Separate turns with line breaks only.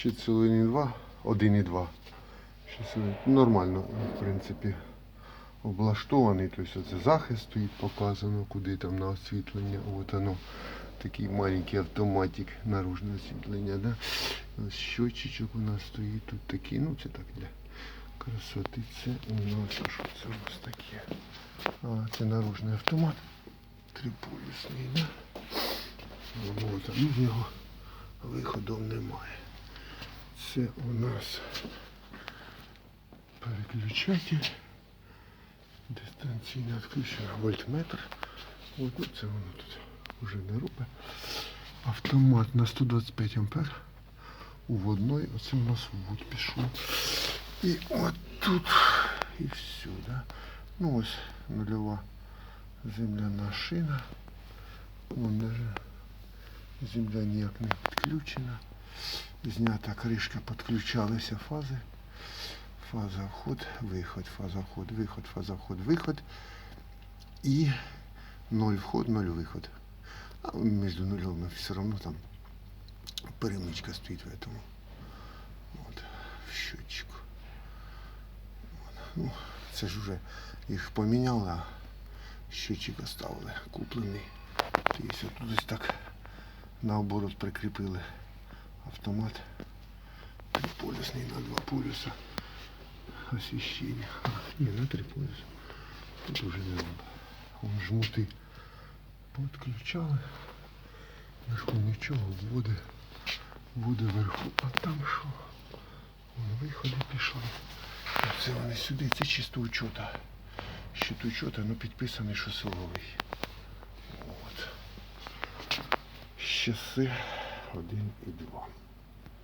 Ще цілий не два, один і два. Ще цілий- Нормально, в принципі, облаштований. Тобто це захист стоїть показано, куди там на освітлення. От воно. Такий маленький автоматик наружне освітлення. Да? Ось щотчичок у нас стоїть тут такий. Ну це так для красоти. Це у нас що це у нас таке? А, це наружний автомат. Триполюсний, да? Вот, а ну в нього виходу немає. Це у нас переключатель. Дистанційне відключення, вольтметр. От, ну, це воно тут вже не робить. Автомат на 125 ампер. Уводной, оце у нас ввод пішов. І от тут і все, да? Ну ось нульова земляна шина. Вон даже земля ніяк не підключена. Знята кришка, підключалися фази. Фаза вход, виход, фаза вход, виход, фаза вход, виход. І ноль вход, ноль виход. А між нульовими все одно там перемичка стоїть в этому. Вот, в щотчику. Ну, це ж вже їх поміняли, а щотчик оставили, куплений. Тобто тут ось так наоборот прикріпили автомат триполюсний на два полюса. Освещение. А, не, на три полюса. Тут уже не надо. Вон жмути подключали. Вверху нічого, води, води вверху. А там що? Вон виходи пішли. Це вони сюди, це чисто учота. Щит учота, ну підписаний, що силовий. От. Щаси один і два.